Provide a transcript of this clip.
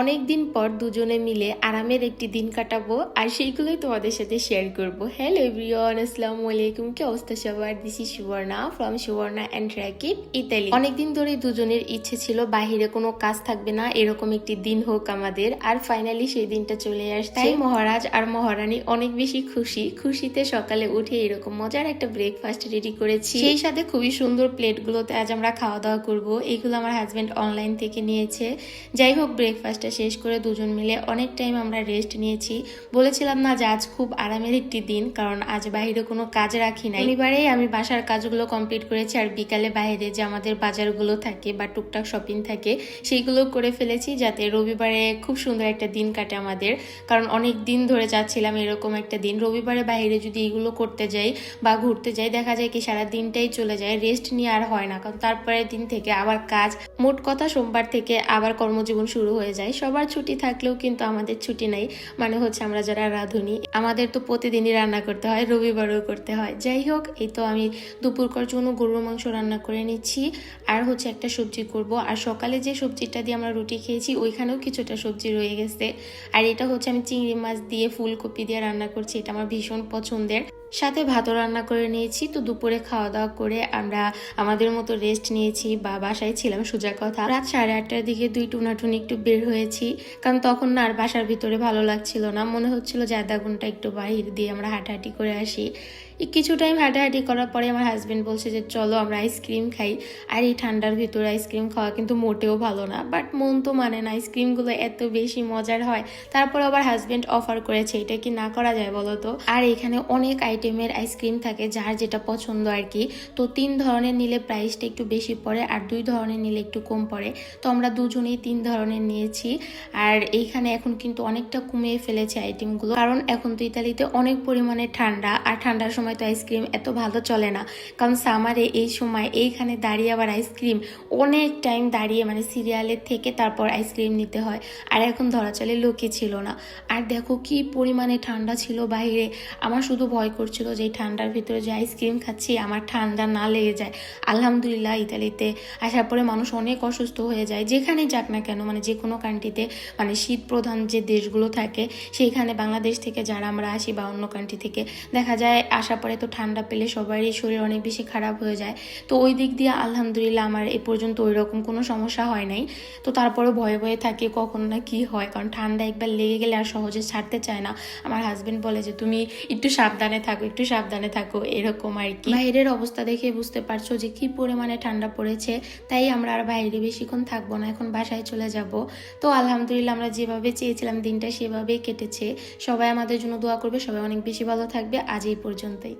অনেক দিন পর দুজনে মিলে আরামের একটি দিন কাটাবো, আর সেইগুলোই তোমাদের সাথে শেয়ার করব। হ্যালো এভরিওয়ান আসসালামু আলাইকুম। কি অবস্থা সবার? This is Subarna from Subarna and Rakib Italy অনেকদিন ধরে দুজনের ইচ্ছে ছিল, বাহিরে কোনো কাজ থাকবে না, এরকম একটি দিন হোক আমাদের। আর ফাইনালি সেই দিনটা চলে আসছে। তাই মহারাজ আর মহারানী অনেক বেশি খুশি। খুশিতে সকালে উঠে এরকম মজার একটা ব্রেকফাস্ট রেডি করেছি। সেই সাথে খুবই সুন্দর প্লেটগুলোতে আজ আমরা খাওয়া দাওয়া করব। এইগুলো আমার হাজবেন্ড অনলাইন থেকে নিয়েছে। যাই হোক ব্রেকফাস্টটা শেষ করে দুজন মিলে অনেক টাইম আমরা রেস্ট নিয়েছি। বলেছিলাম না যে আজ খুব আরামের একটি দিন, কারণ আজ বাইরে কোনো কাজ রাখি নাই। শনিবারেই আমি বাসার কাজগুলো কমপ্লিট করেছি আর বিকালে বাইরে যে আমাদের বাজারগুলো থাকে বা টুকটাক শপিং থাকে, সেইগুলো করে ফেলেছি যাতে রবিবারে খুব সুন্দর একটা দিন কাটে আমাদের। কারণ অনেক দিন ধরে যাচ্ছিলাম এরকম একটা দিন। রবিবারে বাইরে যদি এগুলো করতে যাই বা ঘুরতে যাই, দেখা যায় কি সারা দিনটাই চলে যায়। রেস্ট নিয়ে আর হয় না, কারণ তারপরের দিন থেকে আবার কাজ। মোট কথা সোমবার থেকে আবার কর্মজীবন শুরু হয়ে যায়। সবার ছুটি থাকলেও কিন্তু আমাদের ছুটি নাই। মানে হচ্ছে আমরা যারা রাঁধুনি, আমাদের তো প্রতিদিনই রান্না করতে হয়, রবিবারও করতে হয়। যাই হোক, এই তো আমি দুপুরকার জন্য গরুর মাংস রান্না করে নিচ্ছি। আর হচ্ছে একটা সবজি করব। আর সকালে যে সবজিটা দিয়ে আমরা রুটি খেয়েছি, ওইখানেও কিছুটা সবজি রয়ে গেছে। আর এটা হচ্ছে আমি চিংড়ি মাছ দিয়ে, ফুলকপি দিয়ে রান্না করছি। এটা আমার ভীষণ পছন্দের। সাথে ভাতও রান্না করে নিয়েছি, তো দুপুরে খাওয়া দাওয়া করে আমরা আমাদের মতো রেস্ট নিয়েছি। বা বাসায় ছিলাম সোজা কথা। রাত সাড়ে আটটার দিকে দুই টুনাটুনি একটু বের হয়েছি, কারণ তখন না আর বাসার ভিতরে ভালো লাগছিল না। মনে হচ্ছিল যে আধা ঘণ্টা একটু বাহির দিয়ে আমরা হাঁটাহাঁটি করে আসি। কিছু টাইম হাঁটাহাঁটি করার পরে আমার হাজবেন্ড বলছে যে, চলো আমরা আইসক্রিম খাই। আর এই ঠান্ডার ভিতরে আইসক্রিম খাওয়া কিন্তু মোটেও ভালো না। বাট মন তো মানে না আইসক্রিমগুলো এত বেশি মজার হয়। তারপর আবার হাজবেন্ড অফার করেছে, এটা কি না করা যায় বলো তো? আর এখানে অনেক আইটেমের আইসক্রিম থাকে, যার যেটা পছন্দ আর কি। তো তিন ধরনের নিলে প্রাইসটা একটু বেশি পড়ে আর দুই ধরনের নিলে একটু কম পড়ে। তো আমরা দুজনেই তিন ধরনের নিয়েছি। আর এইখানে এখন কিন্তু অনেকটা কমিয়ে ফেলেছে আইটেমগুলো কারণ এখন তো ইতালিতে অনেক পরিমাণে ঠান্ডা, আর ঠান্ডার সময় তো আইসক্রিম এত ভালো চলে না। কারণ সামারে এই সময় এইখানে দাঁড়িয়ে আবার আইসক্রিম অনেক টাইম দাঁড়িয়ে মানে সিরিয়ালের থেকে তারপর আইসক্রিম নিতে হয়। আর এখন ধরা চলে লোকে ছিল না। আর দেখো কি পরিমাণে ঠান্ডা ছিল বাইরে। আমার শুধু ভয় করছিল যে ঠান্ডার ভিতরে যে আইসক্রিম খাচ্ছি, আমার ঠান্ডা না লেগে যায়। আলহামদুলিল্লাহ ইতালিতে আসার পরে মানুষ অনেক অসুস্থ হয়ে যায়। যেখানেই যাক না কেন মানে যে কোনো কান্ট্রিতে মানে শীত প্রধান যে দেশগুলো থাকে, সেইখানে বাংলাদেশ থেকে যারা আমরা আসি বা অন্য কান্ট্রি থেকে, দেখা যায় আসার পরে তো ঠান্ডা পেলে সবারই শরীর অনেক বেশি খারাপ হয়ে যায়। তো ওই দিক দিয়ে আলহামদুলিল্লাহ আমার এ পর্যন্ত ওই রকম কোনো সমস্যা হয় নাই। তো তারপরে ভয়ে ভয়ে থাকি কখন না কি হয়, কারণ ঠান্ডা একবার লেগে গেলে আর সহজে ছাড়তে চায় না। আমার হাজবেন্ড বলে যে, তুমি একটু সাবধানে থাকো, একটু সাবধানে থাকো। এরকম আর কি। বাইরের অবস্থা দেখে বুঝতে পারছ যে, কি পরিমাণে ঠান্ডা পড়েছে। তাই আমরা আর বাইরে বেশিক্ষণ থাকব না, এখন বাসায় চলে যাব। তো আলহামদুলিল্লাহ আমরা যেভাবে চেয়েছিলাম, দিনটা সেভাবেই কেটেছে। সবাই আমাদের জন্য দোয়া করবে, সবাই অনেক বেশি ভালো থাকবে। আজ এই tem.